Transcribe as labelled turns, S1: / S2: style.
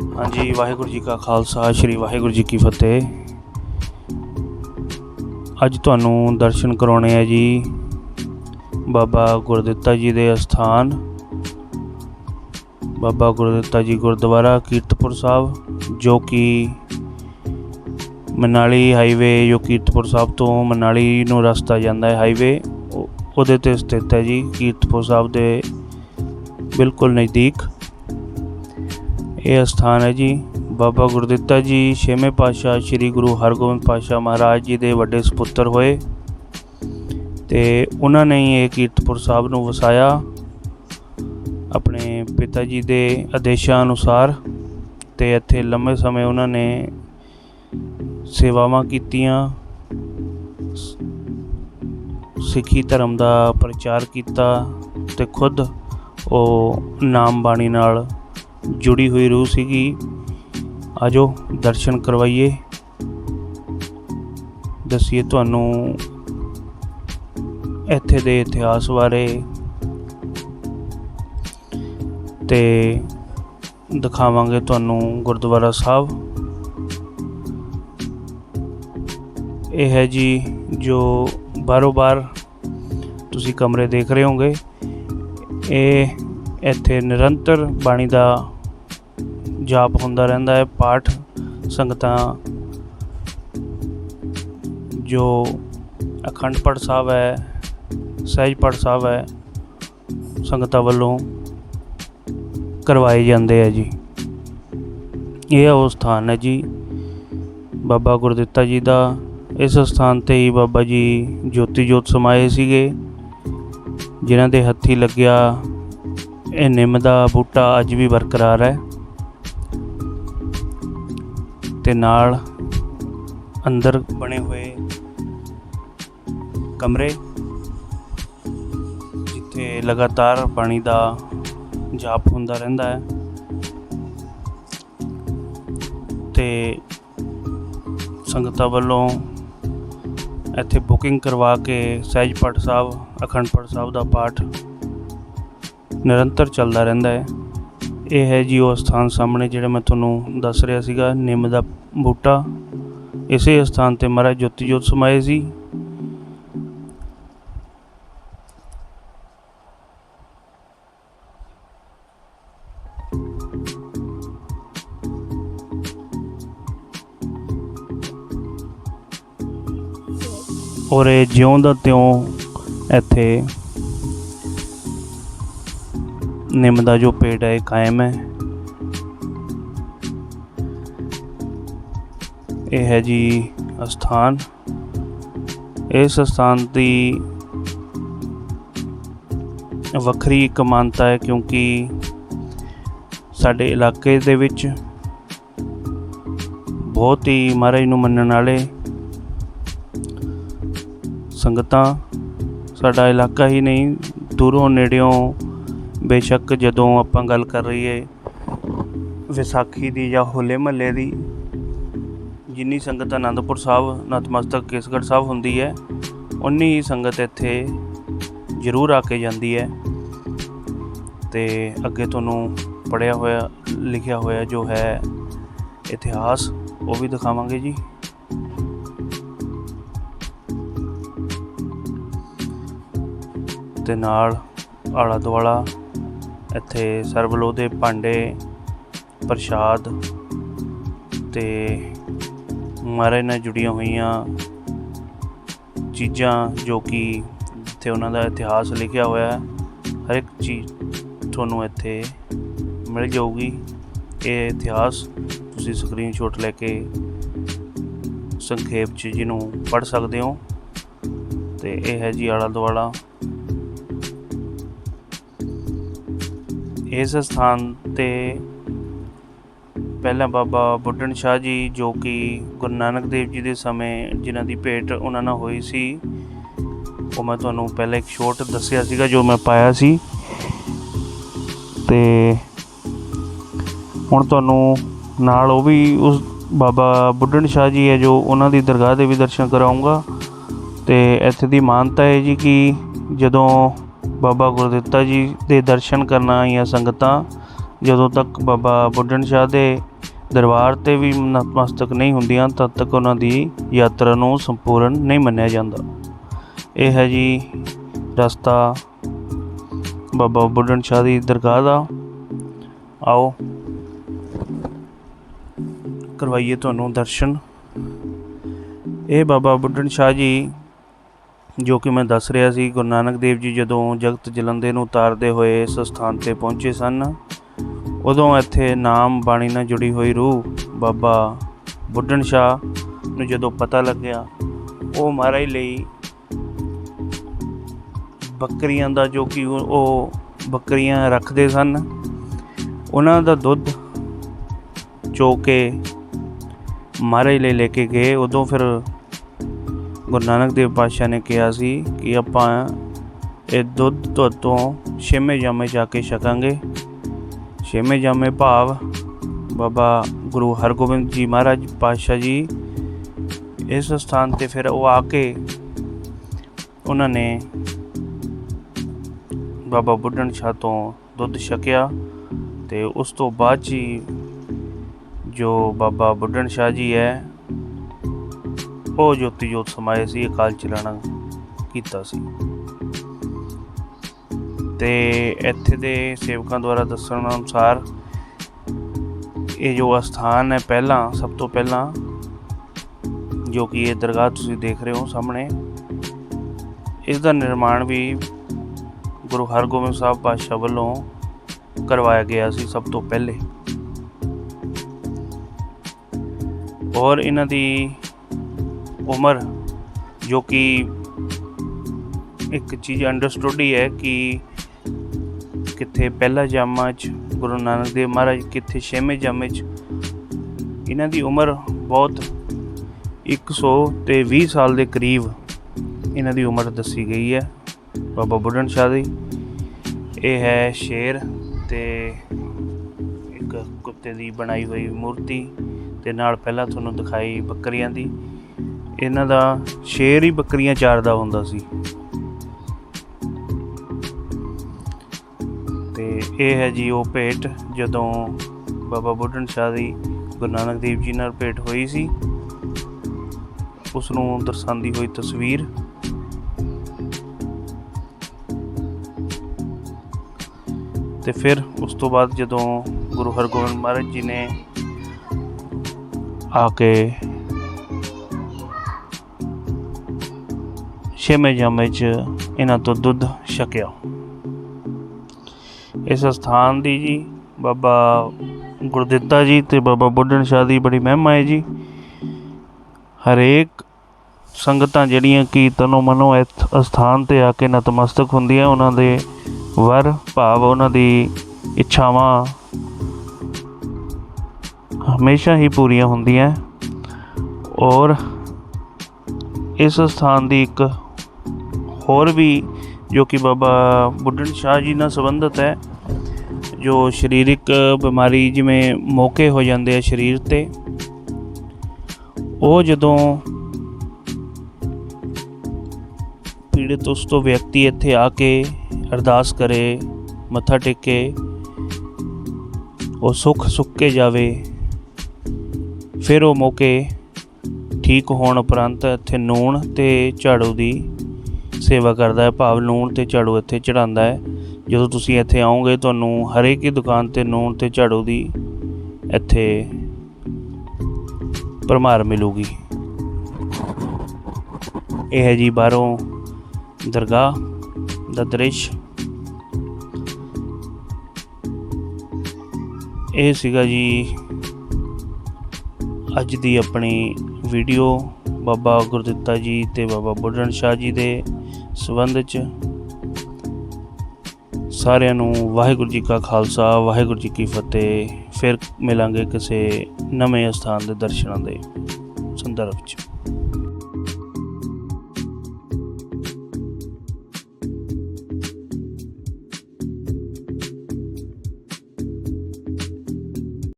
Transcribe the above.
S1: ਹਾਂਜੀ, ਵਾਹਿਗੁਰੂ ਜੀ ਕਾ ਖਾਲਸਾ, ਸ੍ਰੀ ਵਾਹਿਗੁਰੂ ਜੀ ਕੀ ਫਤਿਹ। ਅੱਜ ਤੁਹਾਨੂੰ ਦਰਸ਼ਨ ਕਰਾਉਣੇ ਆ ਜੀ ਬਾਬਾ ਗੁਰਦਿੱਤਾ ਜੀ ਦੇ ਅਸਥਾਨ। ਬਾਬਾ ਗੁਰਦਿੱਤਾ ਜੀ ਗੁਰਦੁਆਰਾ ਕੀਰਤਪੁਰ ਸਾਹਿਬ, ਜੋ ਕਿ ਮਨਾਲੀ ਹਾਈਵੇ, ਜੋ ਕੀਰਤਪੁਰ ਸਾਹਿਬ ਤੋਂ ਮਨਾਲੀ ਨੂੰ ਰਸਤਾ ਜਾਂਦਾ ਹੈ ਹਾਈਵੇ ਉਹਦੇ ਤੇ ਸਥਿਤ ਹੈ ਜੀ, ਕੀਰਤਪੁਰ ਸਾਹਿਬ ਦੇ ਬਿਲਕੁਲ ਨਜ਼ਦੀਕ। ਇਹ ਸਥਾਨ ਹੈ ਜੀ ਬਾਬਾ ਗੁਰਦਿੱਤਾ ਜੀ, ਛੇਵੇਂ ਪਾਤਸ਼ਾਹ ਸ੍ਰੀ ਗੁਰੂ ਹਰਗੋਬਿੰਦ ਪਾਤਸ਼ਾਹ ਮਹਾਰਾਜ ਜੀ ਦੇ ਵੱਡੇ ਸੁਪੁੱਤਰ ਹੋਏ ਤੇ ਉਹਨਾਂ ਨੇ ਹੀ ਇਹ ਕੀਰਤਪੁਰ ਸਾਹਿਬ ਨੂੰ ਵਸਾਇਆ ਆਪਣੇ ਪਿਤਾ ਜੀ ਦੇ ਆਦੇਸ਼ਾਂ ਅਨੁਸਾਰ ਤੇ ਇੱਥੇ ਲੰਮੇ ਸਮੇਂ ਉਹਨਾਂ ਨੇ ਸੇਵਾਵਾਂ ਕੀਤੀਆਂ, ਸਿੱਖੀ ਧਰਮ ਦਾ ਪ੍ਰਚਾਰ ਕੀਤਾ ਤੇ ਖੁਦ ਉਹ ਨਾਮ ਬਾਣੀ ਨਾਲ ਜੁੜੀ ਹੋਈ ਰੂਹ ਸੀਗੀ। ਆਜੋ ਦਰਸ਼ਨ ਕਰਵਾਈਏ। ਦੱਸੀਏ ਤੁਹਾਨੂੰ ਇੱਥੇ ਦੇ ਇਤਿਹਾਸ ਬਾਰੇ ਤੇ ਦਿਖਾਵਾਂਗੇ ਤੁਹਾਨੂੰ ਗੁਰਦੁਆਰਾ ਸਾਹਿਬ। ਇਹ ਹੈ ਜੀ ਜੋ ਬਾਰੋ ਬਾਰ ਤੁਸੀਂ ਕਮਰੇ ਦੇਖ ਰਹੇ ਹੋਗੇ ਇਹ ਇੱਥੇ ਨਿਰੰਤਰ ਬਾਣੀ ਦਾ ਜਾਪ ਹੁੰਦਾ ਰਹਿੰਦਾ ਹੈ, ਪਾਠ ਸੰਗਤਾਂ ਜੋ ਅਖੰਡ ਪਾਠ ਸਾਹਿਬ ਹੈ, ਸਹਿਜ ਪਾਠ ਸਾਹਿਬ ਹੈ, ਸੰਗਤਾਂ ਵੱਲੋਂ ਕਰਵਾਏ ਜਾਂਦੇ ਆ ਜੀ। ਇਹ ਉਹ ਸਥਾਨ ਹੈ ਜੀ, ਬਾਬਾ ਗੁਰਦਿੱਤਾ ਜੀ ਦਾ। ਇਸ ਸਥਾਨ ਤੇ ਹੀ ਬਾਬਾ ਜੀ ਜੋਤੀ ਜੋਤ ਸਮਾਏ ਸੀਗੇ, ਜਿਨ੍ਹਾਂ ਦੇ ਹੱਥੀ ਲੱਗਿਆ ਇਹ ਨਿੰਮ ਦਾ ਬੂਟਾ ਅੱਜ ਵੀ ਬਰਕਰਾਰ ਹੈ। ਤੇ ਨਾਲ ਅੰਦਰ ਬਣੇ ਹੋਏ ਕਮਰੇ, ਜਿੱਥੇ ਲਗਾਤਾਰ ਪਾਣੀ ਦਾ ਜਾਪ ਹੁੰਦਾ ਰਹਿੰਦਾ ਹੈ। ਤੇ ਸੰਗਤਾਂ ਵੱਲੋਂ ਇੱਥੇ ਬੁਕਿੰਗ ਕਰਵਾ ਕੇ ਸਹਿਜ ਪਾਠ ਸਾਹਿਬ, ਅਖੰਡ ਪਾਠ ਸਾਹਿਬ ਦਾ ਪਾਠ ਨਿਰੰਤਰ ਚੱਲਦਾ ਰਹਿੰਦਾ ਹੈ। ਇਹ ਹੈ ਜੀ ਉਹ ਸਥਾਨ ਸਾਹਮਣੇ ਜਿਹੜਾ ਮੈਂ ਤੁਹਾਨੂੰ ਦੱਸ ਰਿਹਾ ਸੀਗਾ, ਨਿੰਮ ਦਾ ਬੂਟਾ। ਇਸੇ ਸਥਾਨ ਤੇ ਮਹਾਰਾਜ ਜੋਤੀ ਜੋਤ ਸਮਾਏ ਸੀ। ਔਰ ਇਹ ਜਿਉਂ ਦਾ ਤਿਉਂ ਇੱਥੇ ਨਿੰਮ ਦਾ ਜੋ ਪੇੜ ਹੈ, ਇਹ ਕਾਇਮ ਹੈ। ਇਹ ਹੈ ਜੀ ਅਸਥਾਨ। ਇਸ ਸਥਾਨ ਦੀ ਵੱਖਰੀ ਇੱਕ ਮਾਨਤਾ ਹੈ, ਕਿਉਂਕਿ ਸਾਡੇ ਇਲਾਕੇ ਦੇ ਵਿੱਚ ਬਹੁਤ ਹੀ ਮਹਾਰਾਜ ਨੂੰ ਮੰਨਣ ਵਾਲੇ ਸੰਗਤਾਂ ਸਾਡਾ ਇਲਾਕਾ ਹੀ ਨਹੀਂ, ਦੂਰੋਂ ਨੇੜਿਓਂ ਬੇਸ਼ੱਕ ਜਦੋਂ ਆਪਾਂ ਗੱਲ ਕਰ ਰਹੀਏ ਵਿਸਾਖੀ ਦੀ ਜਾਂ ਹੋਲੇ ਮਹੱਲੇ ਦੀ, ਜਿੰਨੀ ਸੰਗਤ ਆਨੰਦਪੁਰ ਸਾਹਿਬ, ਨਤਮਸਤਕ ਕੇਸਗੜ੍ਹ ਸਾਹਿਬ ਹੁੰਦੀ ਹੈ ਉਨੀ ਹੀ ਸੰਗਤ ਇੱਥੇ ਜ਼ਰੂਰ ਆ ਕੇ ਜਾਂਦੀ ਹੈ। ਤੇ ਅੱਗੇ ਤੁਹਾਨੂੰ ਪੜਿਆ ਹੋਇਆ, ਲਿਖਿਆ ਹੋਇਆ ਜੋ ਹੈ ਇਤਿਹਾਸ, ਉਹ ਵੀ ਦਿਖਾਵਾਂਗੇ ਜੀ। ਤੇ ਨਾਲ ਆਲਾ ਦੁਆਲਾ ਇੱਥੇ ਸਰਬਲੋ ਦੇ ਭਾਂਡੇ ਪ੍ਰਸ਼ਾਦ ਤੇ ਮਹਾਰਾਜ ਨਾਲ ਜੁੜੀਆਂ ਹੋਈਆਂ ਚੀਜ਼ਾਂ ਜੋ ਕਿ ਇੱਥੇ ਉਹਨਾਂ ਦਾ ਇਤਿਹਾਸ ਲਿਖਿਆ ਹੋਇਆ ਹੈ। ਹਰ ਇੱਕ ਚੀਜ਼ ਤੁਹਾਨੂੰ ਇੱਥੇ ਮਿਲ ਜਾਊਗੀ। ਇਹ ਇਤਿਹਾਸ ਤੁਸੀਂ ਸਕਰੀਨਸ਼ਾਟ ਲੈ ਕੇ ਸੰਖੇਪ ਚ ਜਿਹਨੂੰ ਪੜ੍ਹ ਸਕਦੇ ਹੋ। ਤੇ ਇਹ ਹੈ ਜੀ ਆਲਾ ਦੁਆਲਾ। ਇਸ ਸਥਾਨ ਤੇ ਪਹਿਲਾਂ ਬਾਬਾ ਬੁੱਢਣ ਸ਼ਾਹ ਜੀ, ਜੋ ਕਿ ਗੁਰੂ ਨਾਨਕ ਦੇਵ ਜੀ ਦੇ ਸਮੇਂ ਜਿਨ੍ਹਾਂ ਦੀ ਭੇਟ ਉਹਨਾਂ ਨਾਲ ਹੋਈ ਸੀ, ਉਹ ਮੈਂ ਤੁਹਾਨੂੰ ਪਹਿਲਾਂ ਇੱਕ ਸ਼ੋਟ ਦੱਸਿਆ ਸੀਗਾ ਜੋ ਮੈਂ ਪਾਇਆ ਸੀ। ਤੇ ਹੁਣ ਤੁਹਾਨੂੰ ਨਾਲ ਉਹ ਵੀ ਉਸ ਬਾਬਾ ਬੁੱਢਣ ਸ਼ਾਹ ਜੀ ਹੈ ਜੋ ਉਹਨਾਂ ਦੀ ਦਰਗਾਹ ਦੇ ਵੀ ਦਰਸ਼ਨ ਕਰਾਉਂਗਾ ਤੇ ਇੱਥੇ ਦੀ ਮਾਨਤਾ ਹੈ ਜੀ ਕਿ ਜਦੋਂ ਬਾਬਾ ਗੁਰਦਿੱਤਾ ਜੀ ਦੇ ਦਰਸ਼ਨ ਕਰਨ ਆਈਆਂ ਸੰਗਤਾਂ। ਜਦੋਂ ਤੱਕ ਬਾਬਾ ਬੁੱਢਣ ਸ਼ਾਹ ਦੇ ਦਰਬਾਰ ਤੇ ਵੀ ਨਤਮਸਤਕ ਨਹੀਂ ਹੁੰਦੀਆਂ, ਤਦ ਤੱਕ ਉਹਨਾਂ ਦੀ ਯਾਤਰਾ ਨੂੰ ਸੰਪੂਰਨ ਨਹੀਂ ਮੰਨਿਆ ਜਾਂਦਾ। ਇਹ ਹੈ ਜੀ ਰਸਤਾ ਬਾਬਾ ਬੁੱਢਣ ਸ਼ਾਹ ਦੀ ਦਰਗਾਹ ਦਾ। ਆਓ ਕਰਵਾਈਏ ਤੁਹਾਨੂੰ ਦਰਸ਼ਨ। ਇਹ ਬਾਬਾ ਬੁੱਢਣ ਸ਼ਾਹ ਜੀ ਜੋ ਕਿ ਮੈਂ ਦੱਸ ਰਿਹਾ ਸੀ, ਗੁਰੂ ਨਾਨਕ ਦੇਵ ਜੀ ਜਦੋਂ ਜਗਤ ਜਲੰਦੇ ਨੂੰ ਉਤਾਰਦੇ ਹੋਏ ਇਸ ਸਥਾਨ ਤੇ ਪਹੁੰਚੇ ਸਨ, ਉਦੋਂ ਇੱਥੇ ਨਾਮ ਬਾਣੀ ਨਾਲ ਜੁੜੀ ਹੋਈ ਰੂਹ ਬਾਬਾ ਬੁੱਢਣ ਸ਼ਾਹ ਨੂੰ ਜਦੋਂ ਪਤਾ ਲੱਗਿਆ, ਉਹ ਮਹਾਰਾਜ ਲਈ ਬੱਕਰੀਆਂ ਦਾ ਜੋ ਕਿ ਉਹ- ਉਹ ਬੱਕਰੀਆਂ ਰੱਖਦੇ ਸਨ, ਉਹਨਾਂ ਦਾ ਦੁੱਧ ਚੋ ਕੇ ਮਹਾਰਾਜ ਲਈ ਲੈ ਕੇ ਗਏ, ਉਦੋਂ ਫਿਰ ਗੁਰੂ ਨਾਨਕ ਦੇਵ ਪਾਤਸ਼ਾਹ ਨੇ ਕਿਹਾ ਸੀ ਕਿ ਆਪਾਂ ਇਹ ਦੁੱਧ ਤੋਂ ਤੋਂ ਛੇਵੇਂ ਜਾਮੇ ਜਾ ਕੇ ਛਕਾਂਗੇ। ਛੇਵੇਂ ਜਾਮੇ ਭਾਵ ਬਾਬਾ ਗੁਰੂ ਹਰਗੋਬਿੰਦ ਜੀ ਮਹਾਰਾਜ ਪਾਤਸ਼ਾਹ ਜੀ ਇਸ ਸਥਾਨ ਤੇ ਫਿਰ ਉਹ ਆ ਕੇ ਉਹਨਾਂ ਨੇ ਬਾਬਾ ਬੁੱਢਣ ਸ਼ਾਹ ਤੋਂ ਦੁੱਧ ਛਕਿਆ ਤੇ ਉਸ ਤੋਂ ਬਾਅਦ ਜੀ ਜੋ ਬਾਬਾ ਬੁੱਢਣ ਸ਼ਾਹ ਜੀ ਹੈ ਉਹ ਜੋਤੀ ਜੋਤ ਸਮਾਏ ਸੀ ਅਕਾਲ ਚਲਾਣਾ ਕੀਤਾ ਸੀ। ਤੇ ਇੱਥੇ ਦੇ ਸੇਵਕਾਂ ਦੁਆਰਾ ਦੱਸਣ ਅਨੁਸਾਰ ਇਹ ਜੋ ਅਸਥਾਨ ਹੈ ਪਹਿਲਾਂ, ਸਭ ਤੋਂ ਪਹਿਲਾਂ, ਜੋ ਕਿ ਇਹ ਦਰਗਾਹ ਤੁਸੀਂ ਦੇਖ ਰਹੇ ਹੋ ਸਾਹਮਣੇ ਇਸ ਦਾ ਨਿਰਮਾਣ ਵੀ ਗੁਰੂ ਹਰਗੋਬਿੰਦ ਸਾਹਿਬ ਪਾਤਸ਼ਾਹ ਵੱਲੋਂ ਕਰਵਾਇਆ ਗਿਆ ਸੀ ਸਭ ਤੋਂ ਪਹਿਲੇ। ਔਰ ਇਹਨਾਂ ਦੀ ਉਮਰ ਜੋ ਕਿ ਇੱਕ ਚੀਜ਼ ਅੰਡਰਸਟੂਡ ਹੀ ਹੈ ਕਿ ਕਿੱਥੇ ਪਹਿਲਾ ਜਾਮਾ ਚ, ਗੁਰੂ ਨਾਨਕ ਦੇਵ ਮਹਾਰਾਜ ਕਿੱਥੇ ਛੇਵੇਂ ਜਾਮੇ ਚ, ਇਹਨਾਂ ਦੀ ਉਮਰ ਬਹੁਤ 100 ਤੇ 20 ਸਾਲ ਦੇ ਕਰੀਬ ਇਹਨਾਂ ਦੀ ਉਮਰ ਦੱਸੀ ਗਈ ਹੈ, ਬਾਬਾ ਬੁੱਢਣ ਸ਼ਾਹ ਦੀ। ਇਹ ਹੈ ਸ਼ੇਰ ਤੇ ਇੱਕ ਕੁੱਤੇ ਦੀ ਬਣਾਈ ਹੋਈ ਮੂਰਤੀ ਤੇ ਨਾਲ ਪਹਿਲਾਂ ਤੁਹਾਨੂੰ ਦਿਖਾਈ ਬੱਕਰੀਆਂ ਦੀ। ਇਹਨਾਂ ਦਾ ਸ਼ੇਰ ਹੀ ਬੱਕਰੀਆਂ ਚਾਰਦਾ ਹੁੰਦਾ ਸੀ। ਤੇ ਇਹ ਹੈ ਜੀ ਉਹ ਭੇਟ ਜਦੋਂ ਬਾਬਾ ਬੁੱਢਣ ਸ਼ਾਹ ਦੀ ਗੁਰੂ ਨਾਨਕ ਦੇਵ ਜੀ ਨਾਲ ਭੇਟ ਹੋਈ ਸੀ। ਉਸ ਨੂੰ ਦਰਸਾਉਂਦੀ ਹੋਈ ਤਸਵੀਰ। ਤੇ ਫਿਰ ਉਸ ਤੋਂ ਬਾਅਦ ਜਦੋਂ ਗੁਰੂ ਹਰਗੋਬਿੰਦ ਮਹਾਰਾਜ ਜੀ ਨੇ ਆ ਕੇ ਛੇਵੇਂ ਜਾਮੇ 'ਚ ਇਹਨਾਂ ਤੋਂ ਦੁੱਧ ਛਕਿਆ। ਇਸ ਸਥਾਨ ਦੀ ਜੀ ਬਾਬਾ ਗੁਰਦਿੱਤਾ ਜੀ ਤੇ ਬਾਬਾ ਬੁੱਢਣ ਸ਼ਾਹ ਦੀ ਬੜੀ ਮਹਿਮਾ ਹੈ ਜੀ। ਹਰੇਕ ਸੰਗਤਾਂ ਜਿਹੜੀਆਂ ਕਿ ਤਨੋ ਮਨੋ ਇਸ ਸਥਾਨ ਤੇ ਆ ਕੇ ਨਤਮਸਤਕ ਹੁੰਦੀਆਂ, ਉਹਨਾਂ ਦੇ ਵਰ ਭਾਵ, ਉਹਨਾਂ ਦੀ ਇੱਛਾਵਾਂ ਹਮੇਸ਼ਾ ਹੀ ਪੂਰੀਆਂ ਹੁੰਦੀਆਂ। ਔਰ ਇਸ ਸਥਾਨ ਦੀ ਇੱਕ ਹੋਰ ਵੀ ਜੋ ਕਿ ਬਾਬਾ ਬੁੱਢਣ ਸ਼ਾਹ ਜੀ ਨਾਲ ਸੰਬੰਧਿਤ ਹੈ, ਜੋ ਸਰੀਰਕ ਬਿਮਾਰੀ ਜਿਵੇਂ ਮੌਕੇ ਹੋ ਜਾਂਦੇ ਆ ਸਰੀਰ ਤੇ, ਉਹ ਜਦੋਂ ਪੀੜਤ ਉਸ ਤੋਂ ਵਿਅਕਤੀ ਇੱਥੇ ਆ ਕੇ ਅਰਦਾਸ ਕਰੇ, ਮੱਥਾ ਟੇਕੇ, ਉਹ ਸੁੱਖ ਸੁੱਕ ਕੇ ਜਾਵੇ, ਫਿਰ ਉਹ ਮੌਕੇ ਠੀਕ ਹੋਣ ਉਪਰੰਤ ਇੱਥੇ ਨੂਣ ਤੇ ਝਾੜੂ ਦੀ ਸੇਵਾ ਕਰਦਾ ਹੈ, ਭਾਵ ਲੂਣ ਤੇ ਝਾੜੂ ਇੱਥੇ ਚੜਾਉਂਦਾ ਹੈ। ਜਦੋਂ ਤੁਸੀਂ ਇੱਥੇ ਆਓਗੇ, ਤੁਹਾਨੂੰ ਹਰੇਕ ਹੀ ਦੁਕਾਨ ਤੇ ਲੂਣ ਤੇ ਝਾੜੂ ਦੀ ਇੱਥੇ ਭਰਮਾਰ ਮਿਲੂਗੀ। ਇਹ ਹੈ ਜੀ ਬਾਹਰੋਂ ਦਰਗਾਹ ਦਾ ਦ੍ਰਿਸ਼। ਇਹ ਸੀਗਾ ਜੀ ਅੱਜ ਦੀ ਆਪਣੀ ਵੀਡੀਓ। ਬਾਬਾ ਗੁਰਦਿੱਤਾ ਜੀ ਤੇ ਬਾਬਾ ਬੁੱਢਣ ਸ਼ਾਹ ਜੀ ਦੇ ਸਬੰਧ ਚ ਸਾਰਿਆਂ ਨੂੰ ਵਾਹਿਗੁਰੂ ਜੀ ਕਾ ਖਾਲਸਾ, ਵਾਹਿਗੁਰੂ ਜੀ ਕੀ ਫਤਿਹ। ਫਿਰ ਮਿਲਾਂਗੇ ਕਿਸੇ ਨਵੇਂ ਸਥਾਨ ਦੇ ਦਰਸ਼ਨਾਂ ਦੇ ਸੰਦਰਭ ਚ